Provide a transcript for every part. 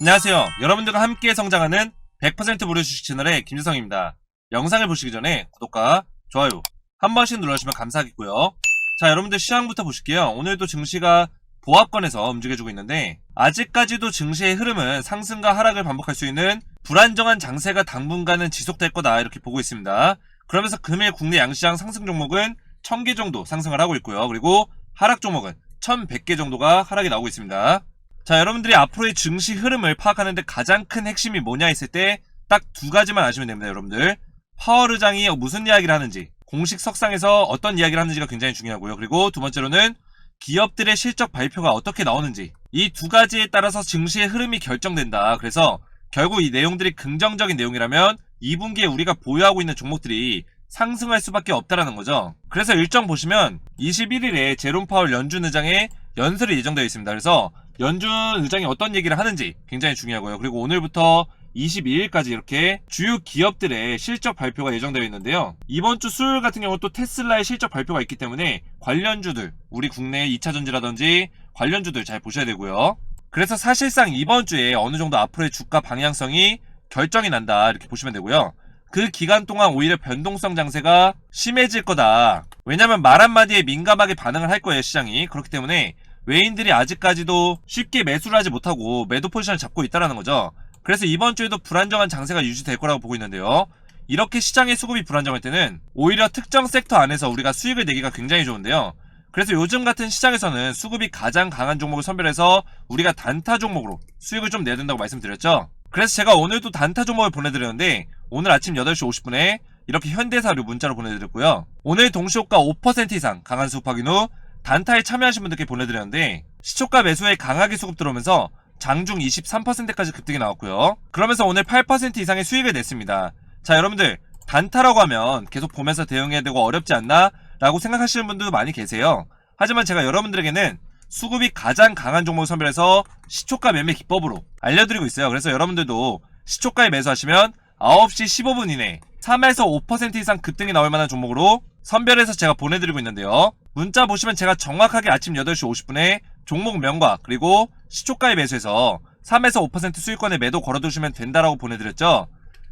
안녕하세요. 여러분들과 함께 성장하는 100% 무료 주식 채널의 김지성입니다. 영상을 보시기 전에 구독과 좋아요 한 번씩 눌러주시면 감사하겠고요. 자, 여러분들 시황부터 보실게요. 오늘도 증시가 보합권에서 움직여주고 있는데 아직까지도 증시의 흐름은 상승과 하락을 반복할 수 있는 불안정한 장세가 당분간은 지속될 거다 이렇게 보고 있습니다. 그러면서 금일 국내 양시장 상승 종목은 1000개 정도 상승을 하고 있고요. 그리고 하락 종목은 1100개 정도가 하락이 나오고 있습니다. 자, 여러분들이 앞으로의 증시 흐름을 파악하는데 가장 큰 핵심이 뭐냐 했을 때 딱 두 가지만 아시면 됩니다, 여러분들. 파월 의장이 무슨 이야기를 하는지, 공식 석상에서 어떤 이야기를 하는지가 굉장히 중요하고요. 그리고 두 번째로는 기업들의 실적 발표가 어떻게 나오는지 이 두 가지에 따라서 증시의 흐름이 결정된다. 그래서 결국 이 내용들이 긍정적인 내용이라면 2분기에 우리가 보유하고 있는 종목들이 상승할 수밖에 없다라는 거죠. 그래서 일정 보시면 21일에 제롬 파월 연준 의장의 연설이 예정되어 있습니다. 그래서 연준 의장이 어떤 얘기를 하는지 굉장히 중요하고요. 그리고 오늘부터 22일까지 이렇게 주요 기업들의 실적 발표가 예정되어 있는데요. 이번 주 수요일 같은 경우 또 테슬라의 실적 발표가 있기 때문에 관련주들, 우리 국내 2차 전지라든지 관련주들 잘 보셔야 되고요. 그래서 사실상 이번 주에 어느 정도 앞으로의 주가 방향성이 결정이 난다 이렇게 보시면 되고요. 그 기간 동안 오히려 변동성 장세가 심해질 거다. 왜냐면 말 한마디에 민감하게 반응을 할 거예요, 시장이. 그렇기 때문에 외인들이 아직까지도 쉽게 매수를 하지 못하고 매도 포지션을 잡고 있다라는 거죠. 그래서 이번 주에도 불안정한 장세가 유지될 거라고 보고 있는데요. 이렇게 시장의 수급이 불안정할 때는 오히려 특정 섹터 안에서 우리가 수익을 내기가 굉장히 좋은데요. 그래서 요즘 같은 시장에서는 수급이 가장 강한 종목을 선별해서 우리가 단타 종목으로 수익을 좀 내야 된다고 말씀드렸죠. 그래서 제가 오늘도 단타 종목을 보내드렸는데 오늘 아침 8시 50분에 이렇게 현대사료 문자로 보내드렸고요. 오늘 동시호가 5% 이상 강한 수급 확인 후 단타에 참여하신 분들께 보내드렸는데 시초가 매수에 강하게 수급 들어오면서 장중 23%까지 급등이 나왔고요. 그러면서 오늘 8% 이상의 수익을 냈습니다. 자 여러분들 단타라고 하면 계속 보면서 대응해야 되고 어렵지 않나? 라고 생각하시는 분들도 많이 계세요. 하지만 제가 여러분들에게는 수급이 가장 강한 종목을 선별해서 시초가 매매 기법으로 알려드리고 있어요. 그래서 여러분들도 시초가에 매수하시면 9시 15분 이내 3에서 5% 이상 급등이 나올 만한 종목으로 선별해서 제가 보내드리고 있는데요. 문자 보시면 제가 정확하게 아침 8시 50분에 종목 명과 그리고 시초가에 매수해서 3에서 5% 수익권에 매도 걸어두시면 된다라고 보내드렸죠.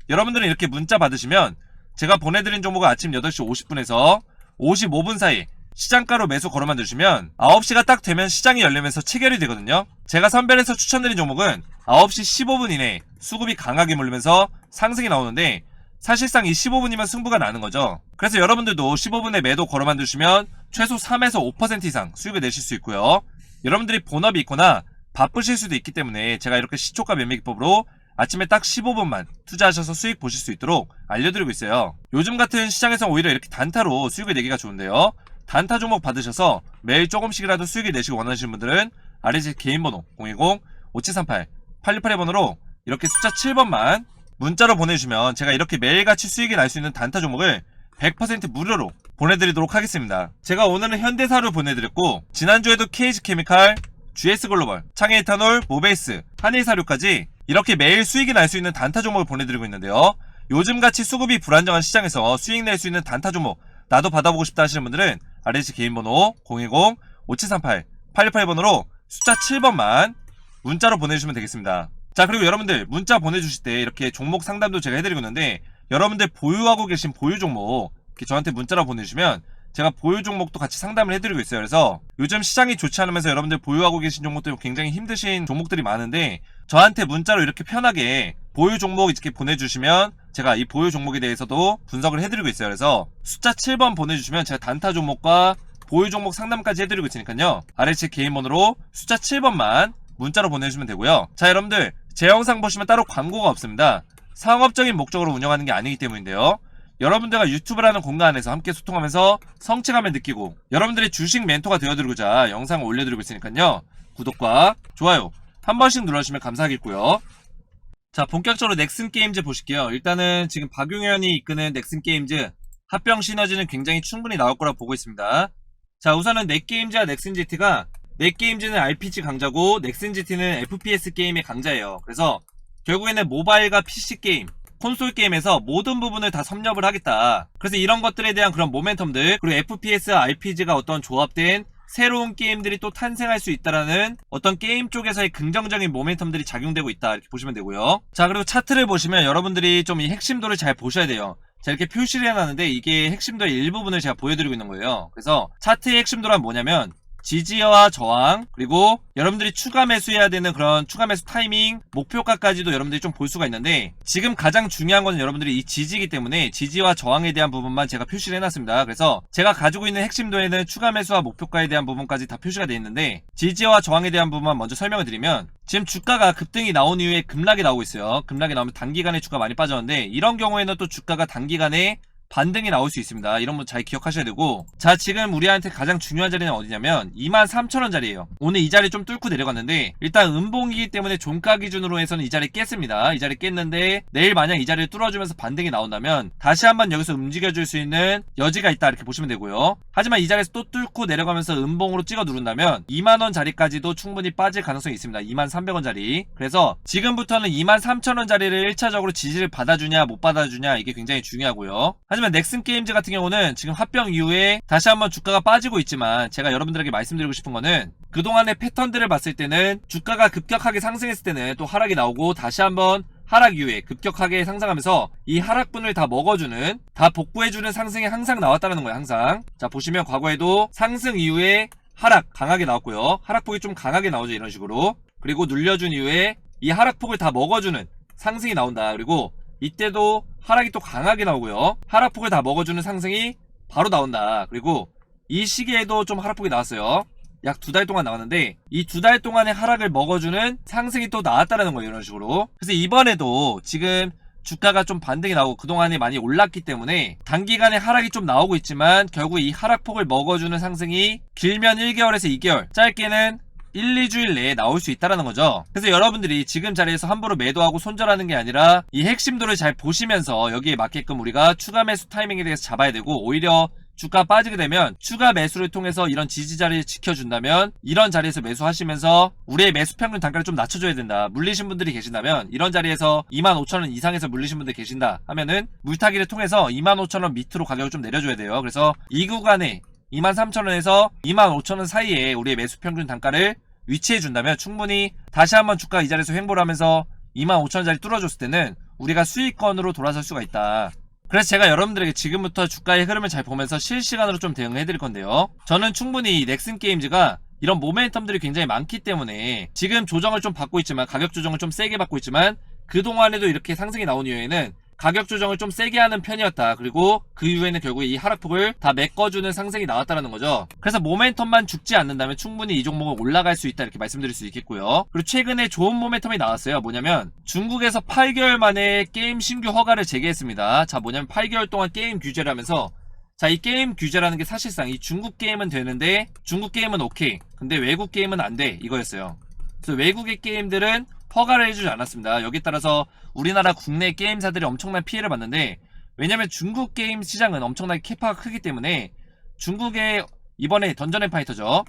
여러분들은 이렇게 문자 받으시면 제가 보내드린 종목은 아침 8시 50분에서 55분 사이 시장가로 매수 걸어만 두시면 9시가 딱 되면 시장이 열리면서 체결이 되거든요. 제가 선별해서 추천드린 종목은 9시 15분 이내에 수급이 강하게 몰리면서 상승이 나오는데 사실상 이 15분이면 승부가 나는 거죠. 그래서 여러분들도 15분에 매도 걸어만 두시면 최소 3에서 5% 이상 수익을 내실 수 있고요. 여러분들이 본업이 있거나 바쁘실 수도 있기 때문에 제가 이렇게 시초가 매매 기법으로 아침에 딱 15분만 투자하셔서 수익 보실 수 있도록 알려드리고 있어요. 요즘 같은 시장에서 오히려 이렇게 단타로 수익을 내기가 좋은데요. 단타 종목 받으셔서 매일 조금씩이라도 수익을 내시고 원하시는 분들은 아래 제 개인 번호 010-5738-868번으로 이렇게 숫자 7번만 문자로 보내주시면 제가 이렇게 매일같이 수익이 날 수 있는 단타 종목을 100% 무료로 보내드리도록 하겠습니다. 제가 오늘은 현대사를 보내드렸고 지난주에도 KG케미칼, GS글로벌, 창해이타놀, 모베이스, 한일사료까지 이렇게 매일 수익이 날 수 있는 단타 종목을 보내드리고 있는데요. 요즘같이 수급이 불안정한 시장에서 수익 낼 수 있는 단타 종목 나도 받아보고 싶다 하시는 분들은 아래지 개인 번호 010-5738-868번으로 숫자 7번만 문자로 보내주시면 되겠습니다. 자 그리고 여러분들 문자 보내주실 때 이렇게 종목 상담도 제가 해드리고 있는데 여러분들 보유하고 계신 보유 종목 이렇게 저한테 문자로 보내주시면 제가 보유 종목도 같이 상담을 해드리고 있어요. 그래서 요즘 시장이 좋지 않으면서 여러분들 보유하고 계신 종목들 굉장히 힘드신 종목들이 많은데 저한테 문자로 이렇게 편하게 보유 종목 이렇게 보내주시면 제가 이 보유 종목에 대해서도 분석을 해드리고 있어요. 그래서 숫자 7번 보내주시면 제가 단타 종목과 보유 종목 상담까지 해드리고 있으니까요. 아래 제 개인 번호로 숫자 7번만 문자로 보내주시면 되고요. 자 여러분들 제 영상 보시면 따로 광고가 없습니다. 상업적인 목적으로 운영하는 게 아니기 때문인데요. 여러분들과 유튜브라는 공간에서 함께 소통하면서 성취감을 느끼고 여러분들의 주식 멘토가 되어드리고자 영상을 올려드리고 있으니까요. 구독과 좋아요 한 번씩 눌러주시면 감사하겠고요. 자 본격적으로 넥슨 게임즈 보실게요. 일단은 지금 박용현이 이끄는 넥슨 게임즈 합병 시너지는 굉장히 충분히 나올 거라 보고 있습니다. 자 우선은 넥게임즈와 넥슨GT가 넥게임즈는 RPG 강자고 넥슨GT는 FPS 게임의 강자예요. 그래서 결국에는 모바일과 PC 게임 콘솔 게임에서 모든 부분을 다 섭렵을 하겠다. 그래서 이런 것들에 대한 그런 모멘텀들, 그리고 FPS, RPG가 어떤 조합된 새로운 게임들이 또 탄생할 수 있다라는 어떤 게임 쪽에서의 긍정적인 모멘텀들이 작용되고 있다 이렇게 보시면 되고요. 자 그리고 차트를 보시면 여러분들이 좀 이 핵심도를 잘 보셔야 돼요. 자 이렇게 표시를 해놨는데 이게 핵심도의 일부분을 제가 보여드리고 있는 거예요. 그래서 차트의 핵심도란 뭐냐면 지지와 저항 그리고 여러분들이 추가 매수해야 되는 그런 추가 매수 타이밍 목표가까지도 여러분들이 좀 볼 수가 있는데 지금 가장 중요한 거는 여러분들이 이 지지이기 때문에 지지와 저항에 대한 부분만 제가 표시를 해놨습니다. 그래서 제가 가지고 있는 핵심도에는 추가 매수와 목표가에 대한 부분까지 다 표시가 되어 있는데 지지와 저항에 대한 부분만 먼저 설명을 드리면 지금 주가가 급등이 나온 이후에 급락이 나오고 있어요. 급락이 나오면 단기간에 주가 많이 빠졌는데 이런 경우에는 또 주가가 단기간에 반등이 나올 수 있습니다. 이런 분 잘 기억하셔야 되고 자 지금 우리한테 가장 중요한 자리는 어디냐면 23,000원 자리예요. 오늘 이 자리 좀 뚫고 내려갔는데 일단 음봉이기 때문에 종가 기준으로 해서는 이 자리 깼습니다. 이 자리 깼는데 내일 만약 이 자리를 뚫어주면서 반등이 나온다면 다시 한번 여기서 움직여줄 수 있는 여지가 있다 이렇게 보시면 되고요. 하지만 이 자리에서 또 뚫고 내려가면서 음봉으로 찍어 누른다면 2만원 자리까지도 충분히 빠질 가능성이 있습니다. 2만 300원 자리. 그래서 지금부터는 23,000원 자리를 1차적으로 지지를 받아주냐 못 받아주냐 이게 굉장히 중요하고요. 하지만 넥슨 게임즈 같은 경우는 지금 합병 이후에 다시 한번 주가가 빠지고 있지만 제가 여러분들에게 말씀드리고 싶은 거는 그동안의 패턴들을 봤을 때는 주가가 급격하게 상승했을 때는 또 하락이 나오고 다시 한번 하락 이후에 급격하게 상승하면서 이 하락분을 다 먹어주는 다 복구해주는 상승이 항상 나왔다는 거예요 항상. 자 보시면 과거에도 상승 이후에 하락 강하게 나왔고요. 하락폭이 좀 강하게 나오죠 이런 식으로. 그리고 눌려준 이후에 이 하락폭을 다 먹어주는 상승이 나온다. 그리고 이때도 하락이 또 강하게 나오고요. 하락폭을 다 먹어주는 상승이 바로 나온다. 그리고 이 시기에도 좀 하락폭이 나왔어요. 약 두 달 동안 나왔는데 이 두 달 동안의 하락을 먹어주는 상승이 또 나왔다라는 거예요. 이런 식으로. 그래서 이번에도 지금 주가가 좀 반등이 나오고 그동안에 많이 올랐기 때문에 단기간에 하락이 좀 나오고 있지만 결국 이 하락폭을 먹어주는 상승이 길면 1개월에서 2개월 짧게는 1, 2주일 내에 나올 수 있다라는 거죠. 그래서 여러분들이 지금 자리에서 함부로 매도하고 손절하는 게 아니라 이 핵심도를 잘 보시면서 여기에 맞게끔 우리가 추가 매수 타이밍에 대해서 잡아야 되고 오히려 주가 빠지게 되면 추가 매수를 통해서 이런 지지 자리를 지켜준다면 이런 자리에서 매수하시면서 우리의 매수 평균 단가를 좀 낮춰줘야 된다. 물리신 분들이 계신다면 이런 자리에서 25,000원 이상에서 물리신 분들 계신다 하면은 물타기를 통해서 25,000원 밑으로 가격을 좀 내려줘야 돼요. 그래서 이 구간에 23,000원에서 25,000원 사이에 우리의 매수 평균 단가를 위치해 준다면 충분히 다시 한번 주가 이 자리에서 횡보를 하면서 25,000원짜리 뚫어줬을 때는 우리가 수익권으로 돌아설 수가 있다. 그래서 제가 여러분들에게 지금부터 주가의 흐름을 잘 보면서 실시간으로 좀 대응해 드릴 건데요. 저는 충분히 이 넥슨 게임즈가 이런 모멘텀들이 굉장히 많기 때문에 지금 조정을 좀 받고 있지만 가격 조정을 좀 세게 받고 있지만 그동안에도 이렇게 상승이 나온 이후에는 가격 조정을 좀 세게 하는 편이었다. 그리고 그 이후에는 결국 이 하락폭을 다 메꿔주는 상승이 나왔다는 거죠. 그래서 모멘텀만 죽지 않는다면 충분히 이 종목은 올라갈 수 있다 이렇게 말씀드릴 수 있겠고요. 그리고 최근에 좋은 모멘텀이 나왔어요. 뭐냐면 중국에서 8개월 만에 게임 신규 허가를 제기했습니다. 자 뭐냐면 8개월 동안 게임 규제를 하면서 자, 이 게임 규제라는 게 사실상 이 중국 게임은 되는데 중국 게임은 오케이. 근데 외국 게임은 안 돼. 이거였어요. 그래서 외국의 게임들은 허가를 해주지 않았습니다. 여기에 따라서 우리나라 국내 게임사들이 엄청난 피해를 봤는데 왜냐면 중국 게임 시장은 엄청나게 캐파가 크기 때문에 중국의 이번에 던전 앤 파이터죠.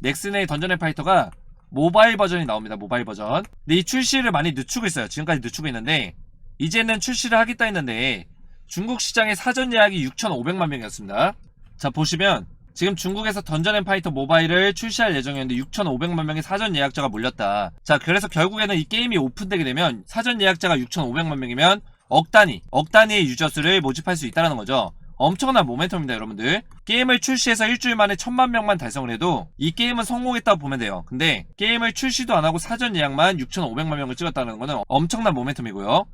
넥슨의 던전 앤 파이터가 모바일 버전이 나옵니다. 모바일 버전. 근데 이 출시를 많이 늦추고 있어요. 지금까지 늦추고 있는데 이제는 출시를 하겠다 했는데 중국 시장의 사전 예약이 6,500만 명이었습니다. 자 보시면 지금 중국에서 던전 앤 파이터 모바일을 출시할 예정이었는데 6,500만 명의 사전 예약자가 몰렸다. 자, 그래서 결국에는 이 게임이 오픈되게 되면 사전 예약자가 6,500만 명이면 억 단위, 억 단위의 유저 수를 모집할 수 있다는 거죠. 엄청난 모멘텀입니다, 여러분들. 게임을 출시해서 일주일 만에 천만 명만 달성을 해도 이 게임은 성공했다고 보면 돼요. 근데 게임을 출시도 안 하고 사전 예약만 6,500만 명을 찍었다는 거는 엄청난 모멘텀이고요.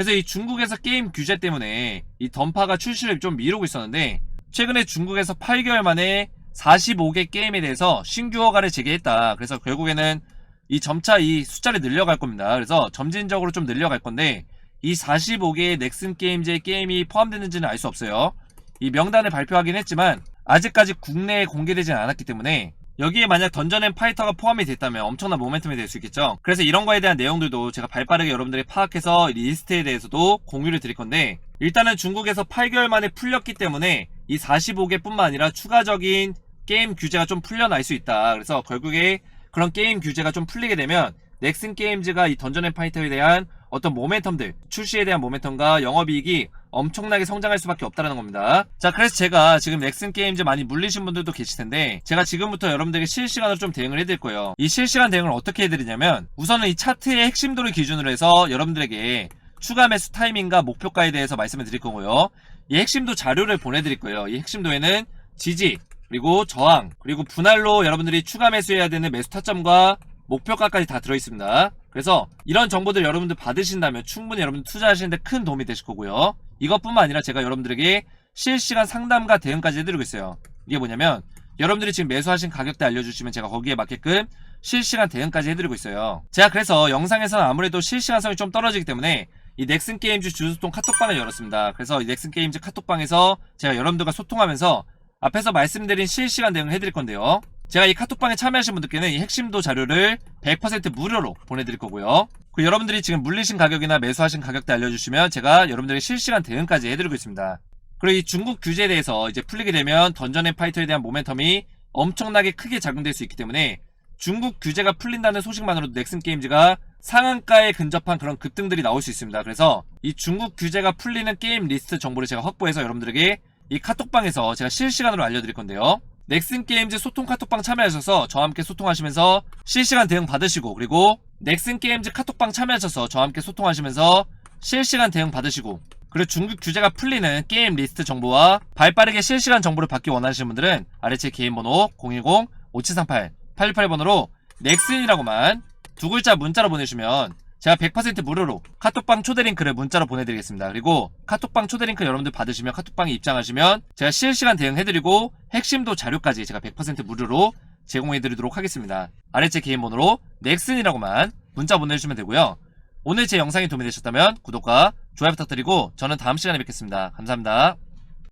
그래서 이 중국에서 게임 규제 때문에 이 던파가 출시를 좀 미루고 있었는데 최근에 중국에서 8개월 만에 45개 게임에 대해서 신규 허가를 제기했다. 그래서 결국에는 이 점차 이 숫자를 늘려갈 겁니다. 그래서 점진적으로 좀 늘려갈 건데 이 45개의 넥슨 게임즈의 게임이 포함되는지는 알 수 없어요. 이 명단을 발표하긴 했지만 아직까지 국내에 공개되진 않았기 때문에 여기에 만약 던전 앤 파이터가 포함이 됐다면 엄청난 모멘텀이 될 수 있겠죠. 그래서 이런 거에 대한 내용들도 제가 발빠르게 여러분들이 파악해서 리스트에 대해서도 공유를 드릴 건데 일단은 중국에서 8개월 만에 풀렸기 때문에 이 45개 뿐만 아니라 추가적인 게임 규제가 좀 풀려날 수 있다. 그래서 결국에 그런 게임 규제가 좀 풀리게 되면 넥슨 게임즈가 이 던전 앤 파이터에 대한 어떤 모멘텀들, 출시에 대한 모멘텀과 영업이익이 엄청나게 성장할 수밖에 없다는 겁니다. 자, 그래서 제가 지금 넥슨 게임즈 많이 물리신 분들도 계실 텐데, 제가 지금부터 여러분들에게 실시간으로 좀 대응을 해드릴 거예요. 이 실시간 대응을 어떻게 해드리냐면, 우선은 이 차트의 핵심도를 기준으로 해서 여러분들에게 추가 매수 타이밍과 목표가에 대해서 말씀을 드릴 거고요. 이 핵심도 자료를 보내드릴 거예요. 이 핵심도에는 지지, 그리고 저항, 그리고 분할로 여러분들이 추가 매수해야 되는 매수 타점과 목표가까지 다 들어있습니다. 그래서 이런 정보들 여러분들 받으신다면 충분히 여러분들 투자하시는데 큰 도움이 되실 거고요. 이것뿐만 아니라 제가 여러분들에게 실시간 상담과 대응까지 해드리고 있어요. 이게 뭐냐면 여러분들이 지금 매수하신 가격대 알려주시면 제가 거기에 맞게끔 실시간 대응까지 해드리고 있어요. 제가 그래서 영상에서는 아무래도 실시간성이 좀 떨어지기 때문에 이 넥슨 게임즈 주소통 카톡방을 열었습니다. 그래서 이 넥슨 게임즈 카톡방에서 제가 여러분들과 소통하면서 앞에서 말씀드린 실시간 대응을 해드릴 건데요. 제가 이 카톡방에 참여하신 분들께는 이 핵심도 자료를 100% 무료로 보내드릴 거고요. 그 여러분들이 지금 물리신 가격이나 매수하신 가격대 알려주시면 제가 여러분들에게 실시간 대응까지 해드리고 있습니다. 그리고 이 중국 규제에 대해서 이제 풀리게 되면 던전 앤 파이터에 대한 모멘텀이 엄청나게 크게 작용될 수 있기 때문에 중국 규제가 풀린다는 소식만으로도 넥슨 게임즈가 상한가에 근접한 그런 급등들이 나올 수 있습니다. 그래서 이 중국 규제가 풀리는 게임 리스트 정보를 제가 확보해서 여러분들에게 이 카톡방에서 제가 실시간으로 알려드릴 건데요. 넥슨 게임즈 소통 카톡방 참여하셔서 저와 함께 소통하시면서 실시간 대응 받으시고 그리고 넥슨 게임즈 카톡방 참여하셔서 저와 함께 소통하시면서 실시간 대응 받으시고 그리고 중국 규제가 풀리는 게임 리스트 정보와 발빠르게 실시간 정보를 받기 원하시는 분들은 아래 제 개인 번호 010-5738-818번으로 넥슨이라고만 두 글자 문자로 보내주시면 제가 100% 무료로 카톡방 초대 링크를 문자로 보내드리겠습니다. 그리고 카톡방 초대 링크 여러분들 받으시면 카톡방에 입장하시면 제가 실시간 대응해드리고 핵심도 자료까지 제가 100% 무료로 제공해드리도록 하겠습니다. 아래 제 개인 번호로 넥슨이라고만 문자 보내주시면 되고요. 오늘 제 영상이 도움이 되셨다면 구독과 좋아요 부탁드리고 저는 다음 시간에 뵙겠습니다. 감사합니다.